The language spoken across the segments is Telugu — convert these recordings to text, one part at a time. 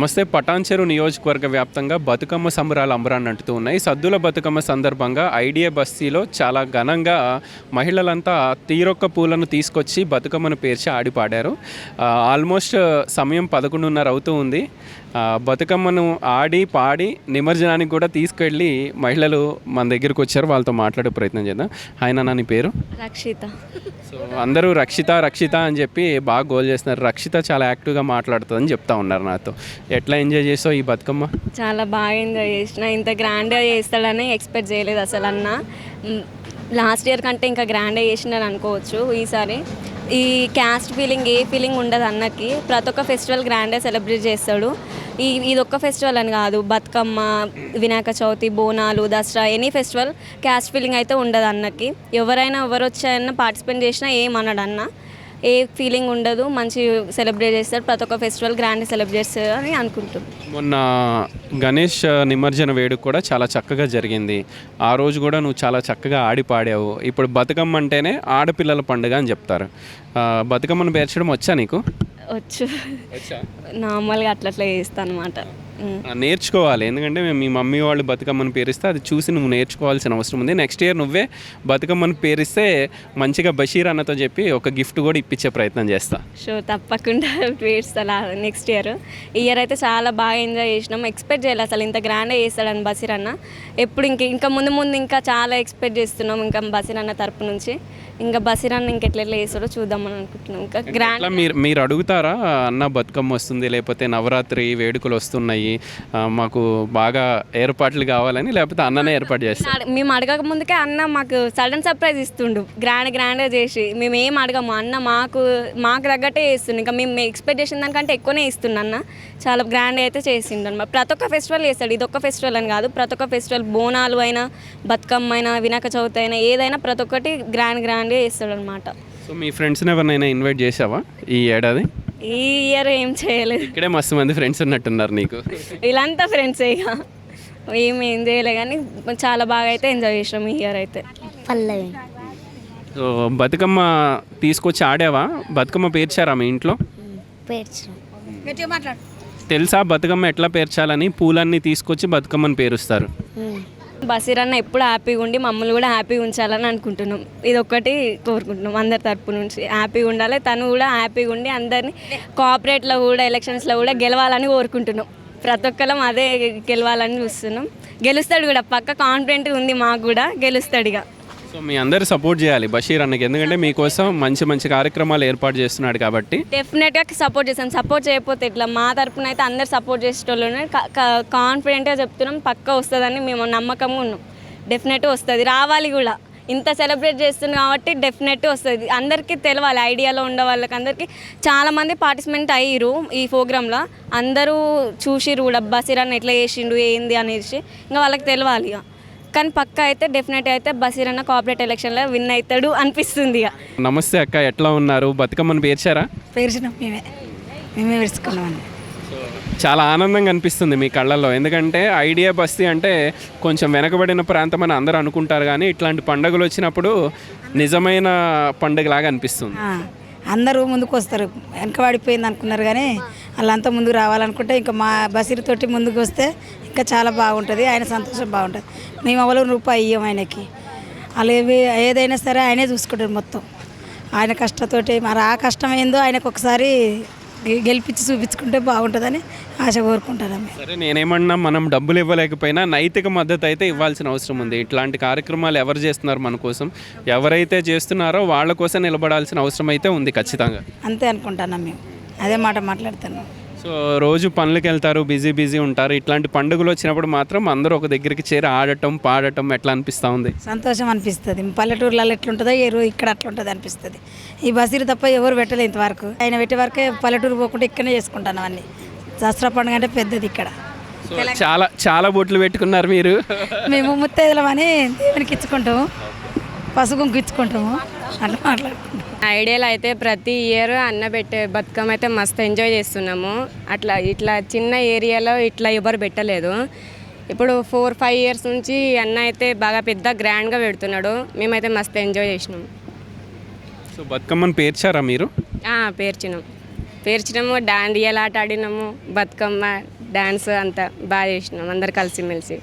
నమస్తే. పటాన్చెరు నియోజకవర్గ వ్యాప్తంగా బతుకమ్మ సంబరాలు అంబరాన్ని అంటుతూ ఉన్నాయి. సద్దుల బతుకమ్మ సందర్భంగా ఐడియా బస్తీలో చాలా ఘనంగా మహిళలంతా తీరొక్క పూలను తీసుకొచ్చి బతుకమ్మను పేర్చి ఆడి పాడారు ఆ, ఆల్మోస్ట్ సమయం పదకొండున్నర అవుతూ ఉంది. బతుకమ్మను ఆడి పాడి నిమజ్జనానికి కూడా తీసుకెళ్ళి మహిళలు మన దగ్గరికి వచ్చారు. వాళ్ళతో మాట్లాడే ప్రయత్నం చేద్దాం. ఆయన నా నీ పేరు? రక్షిత. సో అందరూ రక్షిత రక్షిత అని చెప్పి బాగా గోల్ చేస్తున్నారు. రక్షిత చాలా యాక్టివ్గా మాట్లాడుతుందని చెప్తా ఉన్నారు నాతో. ఎట్లా ఎంజాయ్ చేసావు ఈ బతుకమ్మ? చాలా బాగా ఎంజాయ్ చేసిన. ఇంత గ్రాండ్గా చేస్తాడని ఎక్స్పెక్ట్ చేయలేదు అసలు అన్న లాస్ట్ ఇయర్ కంటే ఇంకా గ్రాండ్గా చేసినాడు అనుకోవచ్చు ఈసారి. ఈ క్యాస్ట్ ఫీలింగ్ ఏ ఫీలింగ్ ఉండదు అన్నకి. ప్రతి ఒక్క ఫెస్టివల్ గ్రాండ్గా సెలబ్రేట్ చేస్తాడు. ఈ ఇది ఒక్క ఫెస్టివల్ అని కాదు. Bathukamma Vinayaka Chavithi Bonalu Dasara any festival caste feeling అయితే ఉండదు అన్నకి. ఎవరైనా ఎవరు వచ్చాయన్నా పార్టిసిపేట్ చేసినా ఏమన్నాడు అన్న ఏ ఫీలింగ్ ఉండదు మంచి సెలబ్రేట్ చేస్తారు. ప్రతి ఒక్క ఫెస్టివల్ గ్రాండ్ సెలబ్రేట్ చేస్తారు అని అనుకుంటున్నాం. మొన్న గణేష్ నిమజ్జన వేడుక కూడా చాలా చక్కగా జరిగింది. ఆ రోజు కూడా నువ్వు చాలా చక్కగా ఆడి పాడావు ఇప్పుడు బతుకమ్మ అంటేనే ఆడపిల్లల పండుగ అని చెప్తారు. బతుకమ్మను పేర్చడం వచ్చా నీకు? వచ్చు. నార్మల్గా అట్లా అట్లా చేస్తాను అనమాట నేర్చుకోవాలి. ఎందుకంటే మేము మీ మమ్మీ వాళ్ళు బతుకమ్మను పేరిస్తే అది చూసి నువ్వు నేర్చుకోవాల్సిన అవసరం ఉంది. నెక్స్ట్ ఇయర్ నువ్వే బతుకమ్మను పేరిస్తే మంచిగా బషీర్ అన్నతో చెప్పి ఒక గిఫ్ట్ కూడా ఇప్పించే ప్రయత్నం చేస్తా. సో తప్పకుండా వేస్తా నెక్స్ట్ ఇయర్ ఈ ఇయర్ అయితే చాలా బాగా ఎంజాయ్ చేసినాం. ఎక్స్పెక్ట్ చేయాలి అసలు ఇంత గ్రాండ్గా చేస్తాడని బసీర్ అన్న. ఎప్పుడు ఇంక ఇంకా ముందు ముందు ఇంకా చాలా ఎక్స్పెక్ట్ చేస్తున్నాం ఇంకా బసీర్ అన్న తరపు నుంచి. ఇంకా బసీర్ అన్న ఇంకెట్లా ఎట్లా చేస్తాడో చూద్దామని అనుకుంటున్నాం. ఇంకా గ్రాండ్ మీరు మీరు అడుగుతారా అన్న బతుకమ్మ వస్తుంది లేకపోతే నవరాత్రి వేడుకలు వస్తున్నాయి మాకు బాగా ఏర్పాట్లు కావాలని లేకపోతే అన్ననే ఏర్పాటు చేస్తాం. మేము అడగక ముందుకే అన్న మాకు సడన్ సర్ప్రైజ్ ఇస్తుండు. గ్రాండ్ గ్రాండ్గా చేసి మేము ఏం అడగము. అన్న మాకు మాకు తగ్గట్టే చేస్తుండు. ఇంకా మేము ఎక్స్పెక్ట్ చేసిన దానికంటే ఎక్కువనే ఇస్తుండు అన్న. చాలా గ్రాండ్గా అయితే చేసిండు అనమాట ప్రతి ఒక్క ఫెస్టివల్ చేస్తాడు. ఇది ఒక్క ఫెస్టివల్ అని కాదు. ప్రతి ఒక్క ఫెస్టివల్ బోనాలు అయినా బతుకమ్మ అయినా వినాయక చవితి అయినా ఏదైనా ప్రతి ఒక్కటి గ్రాండ్ గ్రాండ్గా చేస్తాడు అనమాట సో మీ ఫ్రెండ్స్ని ఎవరినైనా ఇన్వైట్ చేసావా ఈ ఏడాది? ఈ ఇయర్ ఏం చేయలేదు. ఇక్కడే మస్తు మంది ఫ్రెండ్స్ ఉన్నట్టున్నారు నీకు. వీళ్ళంతా ఫ్రెండ్స్ ఇక. ఏం ఏం చేయలే కానీ చాలా బాగా అయితే ఎంజాయ్ చేసినాం ఈ ఇయర్ అయితే. పల్లవి. సో బతుకమ్మ తీసుకొచ్చి ఆడావా? బతుకమ్మ పేర్చారా మీ ఇంట్లో? పేర్చు. తెలుసా బతుకమ్మ ఎట్లా పేర్చాలని? పూలన్నీ తీసుకొచ్చి బతుకమ్మని పేరుస్తారు. బసీర్ అన్న ఎప్పుడు హ్యాపీగా ఉండి మమ్మల్ని కూడా హ్యాపీగా ఉంచాలని అనుకుంటున్నాం. ఇది ఒక్కటి కోరుకుంటున్నాం అందరి తరపు నుంచి. హ్యాపీగా ఉండాలి తను కూడా హ్యాపీగా ఉండి అందరినీ కోఆపరేట్లో కూడా ఎలక్షన్స్లో కూడా గెలవాలని కోరుకుంటున్నాం. ప్రతి ఒక్కరం అదే గెలవాలని చూస్తున్నాం. గెలుస్తాడు కూడా పక్క కాన్ఫిడెంట్ ఉంది మాకు కూడా గెలుస్తాడు ఇక. సో మీ అందరు సపోర్ట్ చేయాలి బషీర్ అన్నకి. ఎందుకంటే మీకోసం మంచి మంచి కార్యక్రమాలు ఏర్పాటు చేస్తున్నాడు కాబట్టి. డెఫినెట్గా సపోర్ట్ చేస్తాం సపోర్ట్ చేయకపోతే ఇట్లా మా తరపున అయితే అందరు సపోర్ట్ చేసేటోళ్ళు కాన్ఫిడెంట్గా చెప్తున్నాం. పక్క వస్తుందని మేము నమ్మకంగా ఉన్నాం. డెఫినెట్ వస్తుంది. రావాలి కూడా. ఇంత సెలబ్రేట్ చేస్తున్నాం కాబట్టి డెఫినెట్ వస్తుంది. అందరికీ తెలవాలి. ఐడియాలో ఉండే వాళ్ళకి అందరికీ చాలామంది పార్టిసిపెంట్ అయ్యారు ఈ ప్రోగ్రాంలో అందరూ చూసిరు కూడా. బసీర్ అన్న ఎట్లా చేసిండు ఏంది అనేసి. ఇంకా వాళ్ళకి తెలవాలి ఇక. కానీ పక్క అయితే డెఫినెట్ అయితే బసీర్ అన్న కోఆపరేట్ ఎలక్షన్లో విన్ అవుతాడు అనిపిస్తుంది ఇక. నమస్తే అక్క ఎట్లా ఉన్నారు? బతుకమ్మను పేర్చారా? పేర్చినాం మేమే. మేమే విరుచుకున్నామని చాలా ఆనందంగా అనిపిస్తుంది మీ కళ్ళల్లో. ఎందుకంటే ఐడియా బస్తీ అంటే కొంచెం వెనకబడిన ప్రాంతం అని అందరూ అనుకుంటారు కానీ ఇట్లాంటి పండుగలు వచ్చినప్పుడు నిజమైన పండుగలాగా అనిపిస్తుంది. అందరూ ముందుకు వస్తారు. వెనకబడిపోయింది అనుకున్నారు కానీ వాళ్ళంతా ముందుకు రావాలనుకుంటే ఇంకా మా బసీర్ తోటి ముందుకు వస్తే ఇంకా చాలా బాగుంటుంది. ఆయన సంతోషం బాగుంటుంది. మేము అవ్వలో రూపాయి ఇయ్యం ఆయనకి. వాళ్ళు ఏదైనా సరే ఆయనే చూసుకుంటారు మొత్తం. ఆయన కష్టతోటి మరి ఆ కష్టం ఏందో ఆయనకు ఒకసారి గెలిపించి చూపించుకుంటే బాగుంటుందని ఆశ కోరుకుంటాను సరే నేనేమన్నా మనం డబ్బులు ఇవ్వలేకపోయినా నైతిక మద్దతు అయితే ఇవ్వాల్సిన అవసరం ఉంది. ఇట్లాంటి కార్యక్రమాలు ఎవరు చేస్తున్నారు మన కోసం? ఎవరైతే చేస్తున్నారో వాళ్ళ కోసం నిలబడాల్సిన అవసరం అయితే ఉంది ఖచ్చితంగా. అంతే అనుకుంటున్నాం మేము. అదే మాట మాట్లాడుతున్నాం. సో రోజు పనులకు వెళ్తారు బిజీ బిజీ ఉంటారు. ఇట్లాంటి పండుగలు వచ్చినప్పుడు మాత్రం అందరూ ఒక దగ్గరికి చేరి ఆడటం పాడటం ఎట్లా అనిపిస్తూ ఉంది? సంతోషం అనిపిస్తుంది. పల్లెటూర్లలో ఎట్లుంటుందో ఏ రో- ఇక్కడ అట్లుంటుంది అనిపిస్తుంది. ఈ బసీరు తప్ప ఎవరు పెట్టలేదు ఇంతవరకు. ఆయన పెట్టే వరకే పల్లెటూరు పోకుండా ఇక్కడనే చేసుకుంటాను అవన్నీ. దసరా పండుగ అంటే పెద్దది ఇక్కడ. చాలా చాలా బొట్లు పెట్టుకున్నారు మీరు. మేము ముత్తైదులమని దేవునికి ఇచ్చుకుంటాము. పసుగుంకు ఇచ్చుకుంటాము అట్లా మాట్లాడుకుంటాం. ఐడియాలో అయితే ప్రతి ఇయర్ అన్న పెట్టే బతుకమ్మ అయితే మస్తు ఎంజాయ్ చేస్తున్నాము. అట్లా ఇట్లా చిన్న ఏరియాలో ఇట్లా ఎవరు పెట్టలేదు. ఇప్పుడు ఫోర్ ఫైవ్ ఇయర్స్ నుంచి అన్న అయితే బాగా పెద్ద గ్రాండ్గా పెడుతున్నాడు. మేమైతే మస్తు ఎంజాయ్ చేసినాం. సో బతుకమ్మను పేర్చారా మీరు? ఆ, పేర్చినాం. పేర్చినాము డాండియాలు ఆట ఆడినాము బతుకమ్మ డాన్స్ అంతా బాగా చేసినాం అందరు కలిసిమెలిసి.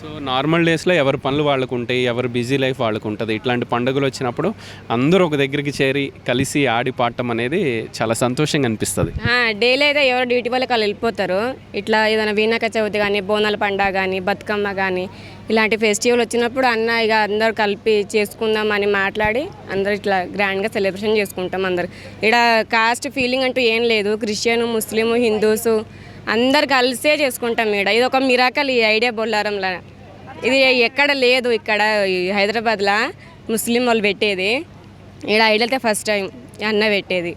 సో నార్మల్ డేస్లో ఎవరి పనులు వాళ్ళకు ఉంటాయి ఎవరి బిజీ లైఫ్ వాళ్ళకు ఉంటుంది ఇట్లాంటి పండుగలు వచ్చినప్పుడు అందరూ ఒక దగ్గరికి చేరి కలిసి ఆడి పాడటం అనేది చాలా సంతోషంగా అనిపిస్తుంది. డైలీ అయితే ఎవరు డ్యూటీ వాళ్ళకి వాళ్ళు వెళ్ళిపోతారు. ఇట్లా ఏదైనా వినాయక చవితి కానీ బోనాల పండుగ కానీ బతుకమ్మ కానీ ఇలాంటి ఫెస్టివల్ వచ్చినప్పుడు అన్న ఇక అందరు కలిపి చేసుకుందాం అని మాట్లాడి అందరు ఇట్లా గ్రాండ్గా సెలబ్రేషన్ చేసుకుంటాం అందరు. ఇక్కడ కాస్ట్ ఫీలింగ్ అంటూ ఏం లేదు. క్రిస్టియన్ ముస్లిం హిందూస్ అందరు కలిసే చేసుకుంటాం ఇక్కడ ఇది ఒక మిరాకల్ ఈ ఐడియా బొల్లారంలో. ఇది ఎక్కడ లేదు ఇక్కడ ఈ హైదరాబాద్లో ముస్లిం వాళ్ళు పెట్టేది. ఐడియా అయితే ఫస్ట్ టైం అన్న పెట్టేది.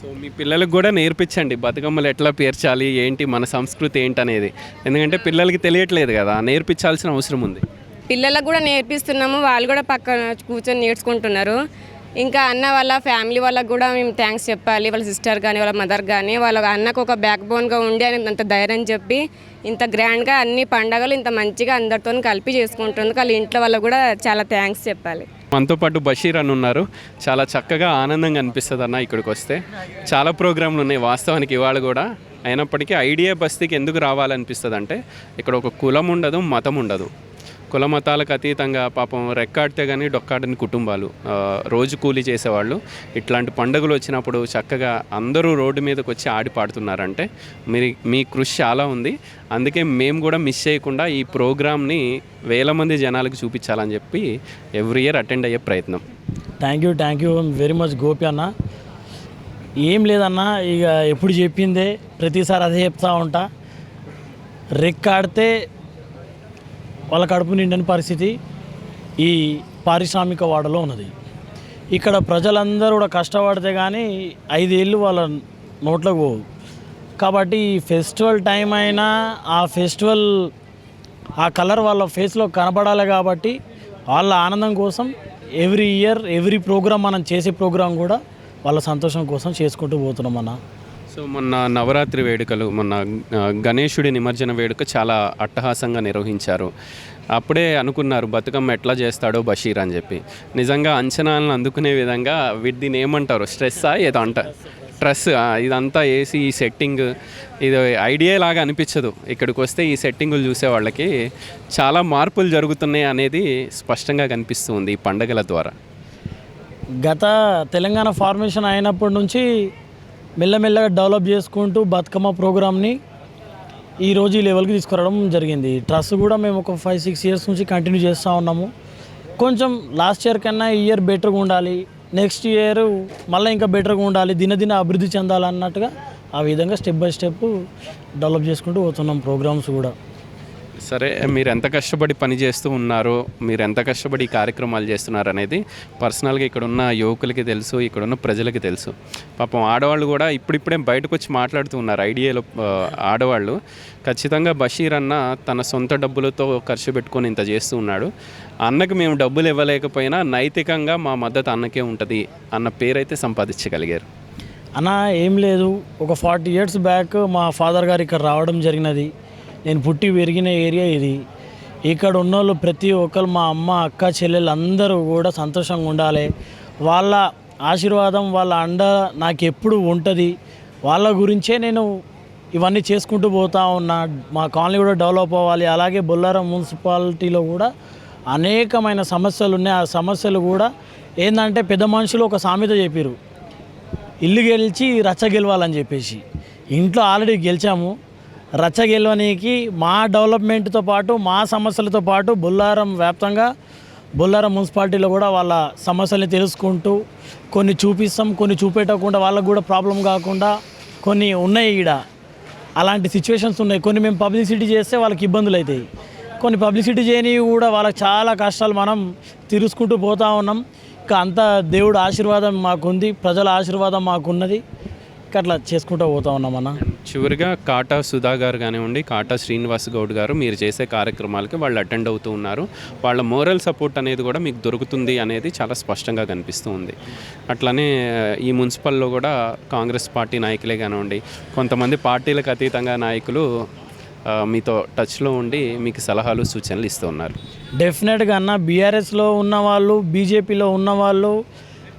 సో మీ పిల్లలకు కూడా నేర్పించండి. బతుకమ్మలు ఎట్లా పేర్చాలి ఏంటి మన సంస్కృతి ఏంటనేది. ఎందుకంటే పిల్లలకి తెలియట్లేదు కదా నేర్పించాల్సిన అవసరం ఉంది. పిల్లలకు కూడా నేర్పిస్తున్నాము వాళ్ళు కూడా పక్కన కూర్చొని నేర్చుకుంటున్నారు. ఇంకా అన్న వాళ్ళ ఫ్యామిలీ వాళ్ళకి కూడా మేము థ్యాంక్స్ చెప్పాలి. వాళ్ళ సిస్టర్ కానీ వాళ్ళ మదర్ కానీ వాళ్ళ అన్నకు ఒక బ్యాక్ బోన్గా ఉండి అని అంత ధైర్యం చెప్పి ఇంత గ్రాండ్గా అన్ని పండగలు ఇంత మంచిగా అందరితో కలిపి చేసుకుంటుంది వాళ్ళ ఇంట్లో వాళ్ళకు కూడా చాలా థ్యాంక్స్ చెప్పాలి. మనతో పాటు బషీర్ అని ఉన్నారు. చాలా చక్కగా ఆనందంగా అనిపిస్తుంది అన్న ఇక్కడికి వస్తే. చాలా ప్రోగ్రాంలు ఉన్నాయి వాస్తవానికి ఇవాళ కూడా. అయినప్పటికీ ఐడియా బస్తీకి ఎందుకు రావాలనిపిస్తుంది అంటే ఇక్కడ ఒక కులం ఉండదు మతం ఉండదు. కుల మతాలకు అతీతంగా పాపం రెక్కాడితే కానీ డొక్కాడని కుటుంబాలు రోజు కూలీ చేసేవాళ్ళు. ఇట్లాంటి పండుగలు వచ్చినప్పుడు చక్కగా అందరూ రోడ్డు మీదకి వచ్చి ఆడి పాడుతున్నారంటే మీరు మీ కృషి చాలా ఉంది. అందుకే మేము కూడా మిస్ చేయకుండా ఈ ప్రోగ్రామ్ని వేల మంది జనాలకు చూపించాలని చెప్పి ఎవ్రీ ఇయర్ అటెండ్ అయ్యే ప్రయత్నం. Thank you thank you very much Gopi అన్న. ఏం లేదన్న ఇక ఎప్పుడు చెప్పిందే ప్రతిసారి అదే చెప్తా ఉంటా. రెక్కాడితే వాళ్ళ కడుపు నిండని పరిస్థితి ఈ పారిశ్రామిక వాడలో ఉన్నది. ఇక్కడ ప్రజలందరూ కూడా కష్టపడితే కానీ ఐదేళ్ళు వాళ్ళ నోట్లోకి పోవు. కాబట్టి ఈ ఫెస్టివల్ టైం అయినా ఆ ఫెస్టివల్ ఆ కలర్ వాళ్ళ ఫేస్లో కనబడాలి కాబట్టి వాళ్ళ ఆనందం కోసం ఎవ్రీ ఇయర్ ఎవ్రీ ప్రోగ్రామ్ మనం చేసే ప్రోగ్రామ్ కూడా వాళ్ళ సంతోషం కోసం చేసుకుంటూ పోతున్నాం అన్న. సో మొన్న నవరాత్రి వేడుకలు మొన్న గణేశుడి నిమజ్జన వేడుక చాలా అట్టహాసంగా నిర్వహించారు. అప్పుడే అనుకున్నారు బతుకమ్మ ఎట్లా చేస్తాడో బషీర్ అని చెప్పి. నిజంగా అంచనాలను అందుకునే విధంగా వీటి దీన్ని ఏమంటారు? స్ట్రెస్సా? ఏదో అంట. స్ట్రెస్ ఇదంతా వేసి ఈ సెట్టింగ్ ఇది ఐడియా లాగా అనిపించదు. ఇక్కడికి వస్తే ఈ సెట్టింగులు చూసే వాళ్ళకి చాలా మార్పులు జరుగుతున్నాయి అనేది స్పష్టంగా కనిపిస్తుంది ఈ పండగల ద్వారా. గత తెలంగాణ ఫార్మేషన్ అయినప్పటి నుంచి మెల్లమెల్లగా డెవలప్ చేసుకుంటూ బతుకమ్మ ప్రోగ్రామ్ని ఈ రోజు ఈ లెవెల్కి తీసుకురావడం జరిగింది. ట్రస్ట్ కూడా మేము ఒక ఫైవ్ సిక్స్ ఇయర్స్ నుంచి కంటిన్యూ చేస్తూ ఉన్నాము. కొంచెం లాస్ట్ ఇయర్ కన్నా ఈ ఇయర్ బెటర్గా ఉండాలి. నెక్స్ట్ ఇయర్ మళ్ళీ ఇంకా బెటర్గా ఉండాలి. దినదిన అభివృద్ధి చెందాలన్నట్టుగా ఆ విధంగా స్టెప్ బై స్టెప్ డెవలప్ చేసుకుంటూ పోతున్నాం ప్రోగ్రామ్స్ కూడా. సరే మీరు ఎంత కష్టపడి పని చేస్తూ ఉన్నారో మీరు ఎంత కష్టపడి ఈ కార్యక్రమాలు చేస్తున్నారు అనేది పర్సనల్గా ఇక్కడ ఉన్న యువకులకి తెలుసు ఇక్కడ ఉన్న ప్రజలకి తెలుసు. పాపం ఆడవాళ్ళు కూడా ఇప్పుడిప్పుడే బయటకు వచ్చి మాట్లాడుతూ ఉన్నారు ఐడియాలో ఆడవాళ్ళు. ఖచ్చితంగా బషీర్ అన్న తన సొంత డబ్బులతో ఖర్చు పెట్టుకొని ఇంత చేస్తూ ఉన్నాడు. అన్నకు మేము డబ్బులు ఇవ్వలేకపోయినా నైతికంగా మా మద్దతు అన్నకే ఉంటుంది అన్న పేరైతే సంపాదించగలిగారు. అన్న ఏం లేదు. ఒక ఫార్టీ ఇయర్స్ బ్యాక్ మా ఫాదర్ గారు ఇక్కడ రావడం జరిగినది. నేను పుట్టి పెరిగిన ఏరియా ఇది. ఇక్కడ ఉన్నోళ్ళు ప్రతి ఒక్కరు మా అమ్మ అక్క చెల్లెలు అందరూ కూడా సంతోషంగా ఉండాలి. వాళ్ళ ఆశీర్వాదం వాళ్ళ అండ నాకు ఎప్పుడు ఉంటుంది. వాళ్ళ గురించే నేను ఇవన్నీ చేసుకుంటూ పోతా ఉన్నా. మా కాలనీ కూడా డెవలప్ అవ్వాలి. అలాగే బొల్లారం మున్సిపాలిటీలో కూడా అనేకమైన సమస్యలు ఉన్నాయి. ఆ సమస్యలు కూడా ఏంటంటే పెద్ద మనుషులు ఒక సామెత చెప్పారు ఇల్లు గెలిచి రచ్చ గెలవాలని చెప్పేసి. ఇంట్లో ఆల్రెడీ గెలిచాము. రచ్చ గెలవనీకి మా డెవలప్మెంట్తో పాటు మా సమస్యలతో పాటు బొల్లారం వ్యాప్తంగా బొల్లారం మున్సిపాలిటీలో కూడా వాళ్ళ సమస్యల్ని తెలుసుకుంటూ కొన్ని చూపిస్తాం కొన్ని చూపెట్టకుండా వాళ్ళకు కూడా ప్రాబ్లం కాకుండా కొన్ని ఉన్నాయి ఈడ. అలాంటి సిచ్యువేషన్స్ ఉన్నాయి. కొన్ని మేము పబ్లిసిటీ చేస్తే వాళ్ళకి ఇబ్బందులు అవుతాయి కొన్ని పబ్లిసిటీ చేయని కూడా వాళ్ళకి చాలా కష్టాలు మనం తీరుసుకుంటూ పోతా ఉన్నాం. ఇంకా అంతా దేవుడు ఆశీర్వాదం మాకుంది ప్రజల ఆశీర్వాదం మాకున్నది. ఇంకా అట్లా చేసుకుంటూ పోతా ఉన్నాం అన్న? చివరిగా కాటా సుధా గారు కానివ్వండి కాటా శ్రీనివాస్ గౌడ్ గారు మీరు చేసే కార్యక్రమాలకి వాళ్ళు అటెండ్ అవుతూ ఉన్నారు. వాళ్ళ మోరల్ సపోర్ట్ అనేది కూడా మీకు దొరుకుతుంది అనేది చాలా స్పష్టంగా కనిపిస్తూ ఉంది. అట్లానే ఈ మున్సిపల్లో కూడా కాంగ్రెస్ పార్టీ నాయకులే కానివ్వండి కొంతమంది పార్టీలకు అతీతంగా నాయకులు మీతో టచ్లో ఉండి మీకు సలహాలు సూచనలు ఇస్తూ ఉన్నారు. డెఫినెట్గా అన్న బీఆర్ఎస్లో ఉన్న వాళ్ళు బీజేపీలో ఉన్న వాళ్ళు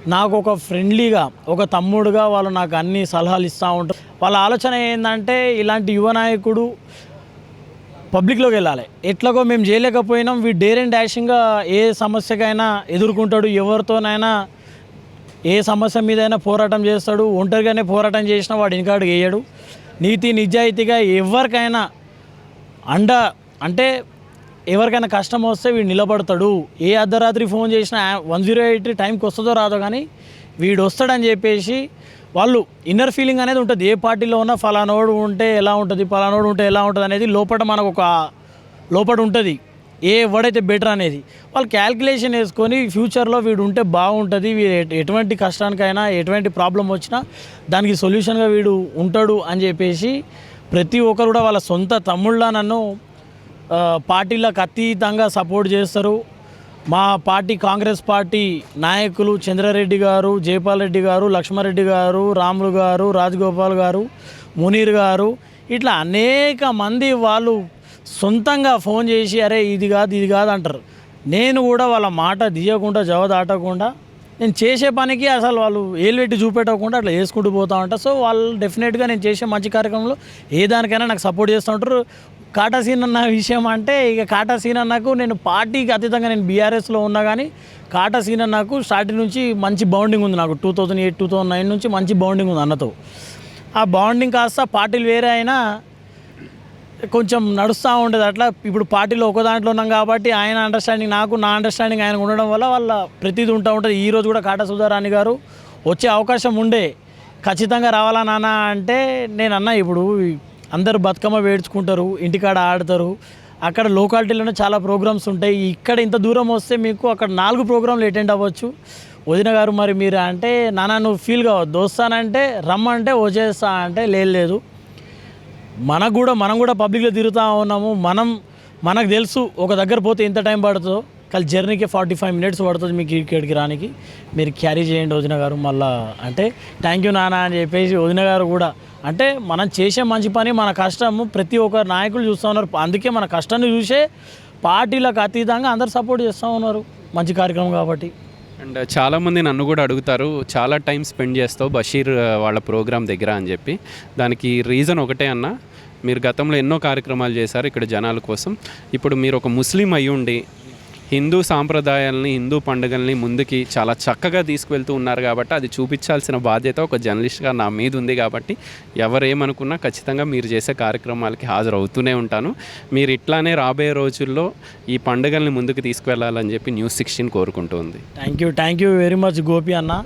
నాకు ఒక ఫ్రెండ్లీగా ఒక తమ్ముడుగా వాళ్ళు నాకు అన్ని సలహాలు ఇస్తూ ఉంటారు. వాళ్ళ ఆలోచన ఏంటంటే ఇలాంటి యువ నాయకుడు పబ్లిక్లోకి వెళ్ళాలి. ఎట్లాగో మేము చేయలేకపోయినాం. వీ డేర్ అండ్ డాషింగ్గా ఏ సమస్యకైనా ఎదుర్కొంటాడు. ఎవరితోనైనా ఏ సమస్య మీదైనా పోరాటం చేస్తాడు. ఒంటరిగానే పోరాటం చేసినా వాడు ఇంకాడు వేయడు. నీతి నిజాయితీగా ఎవరికైనా అండ అంటే ఎవరికైనా కష్టం వస్తే వీడు నిలబడతాడు. ఏ అర్ధరాత్రి ఫోన్ చేసినా వన్ జీరో ఎయిట్ టైంకి వస్తుందో రాదో కానీ వీడు వస్తాడని చెప్పేసి వాళ్ళు ఇన్నర్ ఫీలింగ్ అనేది ఉంటుంది. ఏ పార్టీలో ఉన్నా ఫలానోడు ఉంటే ఎలా ఉంటుంది ఫలానోడు ఉంటే ఎలా ఉంటుంది అనేది లోపల మనకు ఒక లోపల ఉంటుంది. ఏ ఎవడైతే బెటర్ అనేది. వాళ్ళు క్యాల్కులేషన్ వేసుకొని ఫ్యూచర్లో వీడు ఉంటే బాగుంటుంది. వీడు ఎటువంటి కష్టానికైనా ఎటువంటి ప్రాబ్లం వచ్చినా దానికి సొల్యూషన్గా వీడు ఉంటాడు అని చెప్పేసి ప్రతి ఒక్కరు కూడా వాళ్ళ సొంత తమ్ముళ్ళ నన్ను పార్టీలకు అతీతంగా సపోర్ట్ చేస్తారు. మా పార్టీ కాంగ్రెస్ పార్టీ నాయకులు చంద్రారెడ్డి గారు జయపాల్ రెడ్డి గారు లక్ష్మారెడ్డి గారు రాములు గారు రాజగోపాల్ గారు మునీర్ గారు ఇట్లా అనేక మంది వాళ్ళు సొంతంగా ఫోన్ చేసి అరే ఇది కాదు ఇది కాదు అంటారు. నేను కూడా వాళ్ళ మాట తీయకుండా జవ దాటకుండా నేను చేసే పనికి అసలు వాళ్ళు ఏలు పెట్టి చూపెట్టకుండా అట్లా చేసుకుంటూ పోతా ఉంటా సో వాళ్ళు డెఫినెట్గా నేను చేసే మంచి కార్యక్రమంలో ఏ దానికైనా నాకు సపోర్ట్ చేస్తూ ఉంటారు. కాటా సీన్ అన్న విషయం అంటే ఇక కాటా సీన్ అన్నకు నేను పార్టీకి అతీతంగా నేను బీఆర్ఎస్లో ఉన్నా కానీ కాటా సీన్ అన్నకు స్టార్టింగ్ నుంచి మంచి బౌండింగ్ ఉంది నాకు. Two thousand eight two thousand nine నుంచి మంచి బౌండింగ్ ఉంది అన్నతో. ఆ బౌండింగ్ కాస్త పార్టీలు వేరే అయినా కొంచెం నడుస్తూ ఉండేది. అట్లా ఇప్పుడు పార్టీలో ఒక దాంట్లో ఉన్నాం కాబట్టి ఆయన అండర్స్టాండింగ్ నాకు నా అండర్స్టాండింగ్ ఆయన ఉండడం వల్ల వాళ్ళ ప్రతిదీ ఉంటా ఉంటుంది. ఈ రోజు కూడా కాటా సుధారాణి గారు వచ్చే అవకాశం ఉండే. ఖచ్చితంగా రావాలా నాన్న అంటే నేను అన్నా ఇప్పుడు అందరూ బతుకమ్మ వేడ్చుకుంటారు ఇంటికాడ ఆడతారు. అక్కడ లోకాలిటీలోనే చాలా ప్రోగ్రామ్స్ ఉంటాయి. ఇక్కడ ఇంత దూరం వస్తే మీకు అక్కడ నాలుగు ప్రోగ్రాంలు అటెండ్ అవ్వచ్చు. వదిన గారు మరి మీరు అంటే నానా నువ్వు ఫీల్ కావద్దు. వస్తానంటే రమ్మంటే వచ్చేస్తా అంటే లేదు లేదు. మనకు కూడా మనం కూడా పబ్లిక్లో తిరుగుతూ ఉన్నాము. మనం మనకు తెలుసు ఒక దగ్గర పోతే ఎంత టైం పడుతుందో. కానీ జర్నీకి ఫార్టీ ఫైవ్ మినిట్స్ పడుతుంది మీకు ఇక్కడికి రానికి. మీరు క్యారీ చేయండి వదిన గారు మళ్ళీ. అంటే థ్యాంక్ యూ నాన్న అని చెప్పేసి వదిన గారు కూడా అంటే మనం చేసే మంచి పని మన కష్టము ప్రతి ఒక్క నాయకులు చూస్తూ ఉన్నారు. అందుకే మన కష్టాన్ని చూసే పార్టీలకు అతీతంగా అందరు సపోర్ట్ చేస్తూ ఉన్నారు మంచి కార్యక్రమం కాబట్టి. అండ్ చాలామంది నన్ను కూడా అడుగుతారు చాలా టైం స్పెండ్ చేస్తావు బషీర్ వాళ్ళ ప్రోగ్రామ్ దగ్గర అని చెప్పి. దానికి రీజన్ ఒకటే అన్న మీరు గతంలో ఎన్నో కార్యక్రమాలు చేశారు ఇక్కడ జనాల కోసం. ఇప్పుడు మీరు ఒక ముస్లిం అయి ఉండి హిందూ సాంప్రదాయాల్ని హిందూ పండుగల్ని ముందుకి చాలా చక్కగా తీసుకువెళ్తూ ఉన్నారు కాబట్టి అది చూపించాల్సిన బాధ్యత ఒక జర్నలిస్ట్గా నా మీద ఉంది కాబట్టి ఎవరేమనుకున్నా ఖచ్చితంగా మీరు చేసే కార్యక్రమాలకి హాజరవుతూనే ఉంటాను. మీరు ఇట్లానే రాబోయే రోజుల్లో ఈ పండుగల్ని ముందుకు తీసుకువెళ్ళాలని చెప్పి న్యూస్ సిక్స్టీన్ కోరుకుంటుంది thank you thank you very much Gopi అన్న.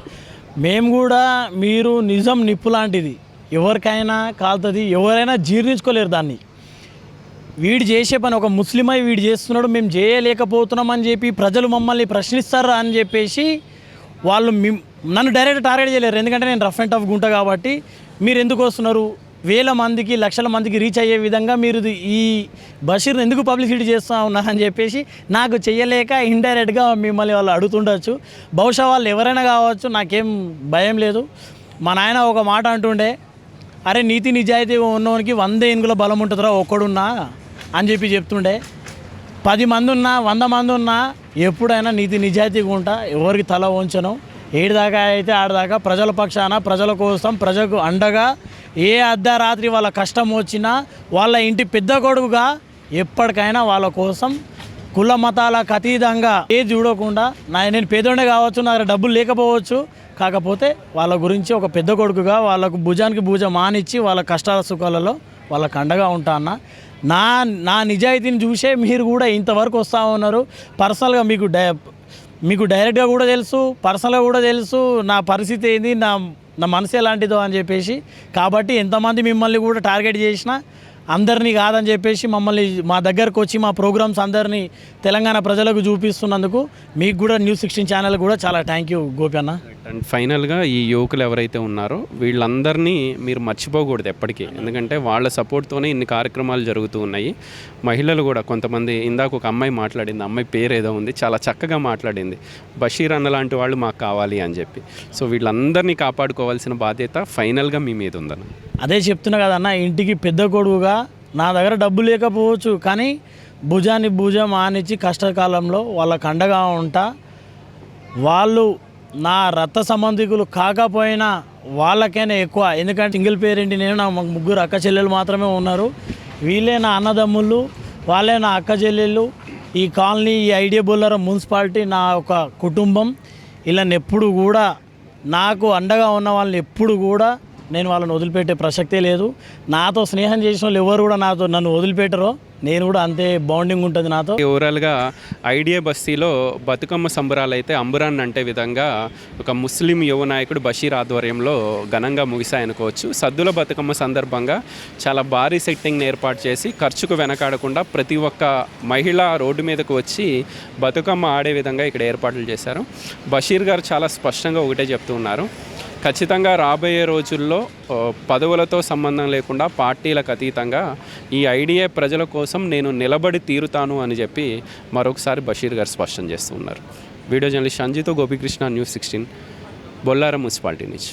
మేము కూడా మీరు నిజం నిప్పు లాంటిది. ఎవరికైనా కాలుతుంది ఎవరైనా జీర్ణించుకోలేరు దాన్ని. వీడు చేసే పని ఒక ముస్లిమై వీడు చేస్తున్నాడు మేము చేయలేకపోతున్నాం అని చెప్పి ప్రజలు మమ్మల్ని ప్రశ్నిస్తారా అని చెప్పేసి వాళ్ళు నన్ను డైరెక్ట్ టార్గెట్ చేయలేరు. ఎందుకంటే నేను రఫ్ అండ్ టఫ్ గుంట కాబట్టి మీరు ఎందుకు వస్తున్నారు? వేల మందికి లక్షల మందికి రీచ్ అయ్యే విధంగా మీరు ఈ బషీర్ని ఎందుకు పబ్లిసిటీ చేస్తూ ఉన్నారని చెప్పేసి నాకు చేయలేక ఇండైరెక్ట్గా మిమ్మల్ని వాళ్ళు అడుగుతుండొచ్చు. బహుశా వాళ్ళు ఎవరైనా కావచ్చు నాకేం భయం లేదు. మా నాయన ఒక మాట అంటుండే అరే నీతి నిజాయితీ ఉన్నవానికి వంద ఏనుగుల బలం ఉంటుందిరా ఒక్కడున్నా అని చెప్పి చెప్తుండే. పది మంది ఉన్నా వంద మంది ఉన్నా ఎప్పుడైనా నీతి నిజాయితీగా ఉంటా ఎవరికి తల వంచను. ఏడిదాకా అయితే ఆడదాకా ప్రజల పక్షాన ప్రజల కోసం ప్రజలకు అండగా ఏ అర్ధరాత్రి వాళ్ళ కష్టం వచ్చినా వాళ్ళ ఇంటి పెద్ద కొడుకుగా ఎప్పటికైనా వాళ్ళ కోసం కుల మతాలకు అతీతంగా ఏది చూడకుండా నా నేను పేదోడే కావచ్చు నా డబ్బులు లేకపోవచ్చు కాకపోతే వాళ్ళ గురించి ఒక పెద్ద కొడుకుగా వాళ్ళకు భుజానికి భుజం మానిచ్చి వాళ్ళ కష్టాల సుఖాలలో వాళ్ళకు అండగా ఉంటా అన్న. నా నా నిజాయితీని చూసే మీరు కూడా ఇంతవరకు వస్తూ ఉన్నారు. పర్సనల్గా మీకు డై మీకు డైరెక్ట్గా కూడా తెలుసు పర్సనల్గా కూడా తెలుసు నా పరిస్థితి ఏంది నా నా మనసు ఎలాంటిదో అని చెప్పేసి. కాబట్టి ఎంతమంది మిమ్మల్ని కూడా టార్గెట్ చేసినా అందరినీ కాదని చెప్పేసి మమ్మల్ని మా దగ్గరకు వచ్చి మా ప్రోగ్రామ్స్ అందరినీ తెలంగాణ ప్రజలకు చూపిస్తున్నందుకు మీకు కూడా న్యూస్ సిక్స్టీన్ ఛానల్ కూడా చాలా థ్యాంక్ యూ గోపి అన్న. అండ్ ఫైనల్గా ఈ యువకులు ఎవరైతే ఉన్నారో వీళ్ళందరినీ మీరు మర్చిపోకూడదు ఎప్పటికీ. ఎందుకంటే వాళ్ళ సపోర్ట్తోనే ఇన్ని కార్యక్రమాలు జరుగుతూ ఉన్నాయి. మహిళలు కూడా కొంతమంది ఇందాక ఒక అమ్మాయి మాట్లాడింది అమ్మాయి పేరు ఏదో ఉంది చాలా చక్కగా మాట్లాడింది. బషీర్ అన్న లాంటి వాళ్ళు మాకు కావాలి అని చెప్పి. సో వీళ్ళందరినీ కాపాడుకోవాల్సిన బాధ్యత ఫైనల్గా మీ మీద ఉందన్న. అదే చెప్తున్నా కదన్న ఇంటికి పెద్ద కొడుకుగా నా దగ్గర డబ్బు లేకపోవచ్చు కానీ భుజాన్ని భుజం ఆనిచ్చి కష్టకాలంలో వాళ్ళకు అండగా ఉంటా. వాళ్ళు నా రక్త సంబంధికులు కాకపోయినా వాళ్ళకైనా ఎక్కువ. ఎందుకంటే సింగిల్ పేరెంట్ నేను నా ముగ్గురు అక్క చెల్లెలు మాత్రమే ఉన్నారు. వీళ్ళే నా అన్నదమ్ముళ్ళు వాళ్ళే నా అక్క చెల్లెళ్ళు. ఈ కాలనీ ఈ ఐడియా బుల్లర మున్సిపాలిటీ నా ఒక కుటుంబం. ఇలా ఎప్పుడు కూడా నాకు అండగా ఉన్న వాళ్ళని ఎప్పుడు కూడా నేను వాళ్ళని వదిలిపెట్టే ప్రసక్తే లేదు. నాతో స్నేహం చేసిన వాళ్ళు ఎవరు కూడా నాతో నన్ను వదిలిపెట్టరో. నేను కూడా అంతే బాండింగ్ ఉంటుంది నాతో. ఓవరాల్గా ఐడియా బస్తీలో బతుకమ్మ సంబరాలు అయితే అంబురాన్ అంటే విధంగా ఒక ముస్లిం యువ నాయకుడు బషీర్ ఆధ్వర్యంలో ఘనంగా ముగిశాయనుకోవచ్చు. సద్దుల బతుకమ్మ సందర్భంగా చాలా భారీ సెట్టింగ్ని ఏర్పాటు చేసి ఖర్చుకు వెనకాడకుండా ప్రతి ఒక్క మహిళ రోడ్డు మీదకు వచ్చి బతుకమ్మ ఆడే విధంగా ఇక్కడ ఏర్పాట్లు చేశారు. బషీర్ గారు చాలా స్పష్టంగా ఒకటే చెప్తూ ఉన్నారు. ఖచ్చితంగా రాబోయే రోజుల్లో పదవులతో సంబంధం లేకుండా పార్టీలకు అతీతంగా ఈ ఐడియా ప్రజల కోసం నేను నిలబడి తీరుతాను అని చెప్పి మరొకసారి బషీర్ గారు స్పష్టం చేస్తున్నారు video journalist అంజితో Gopikrishna news sixteen Bollaram municipality నుంచి.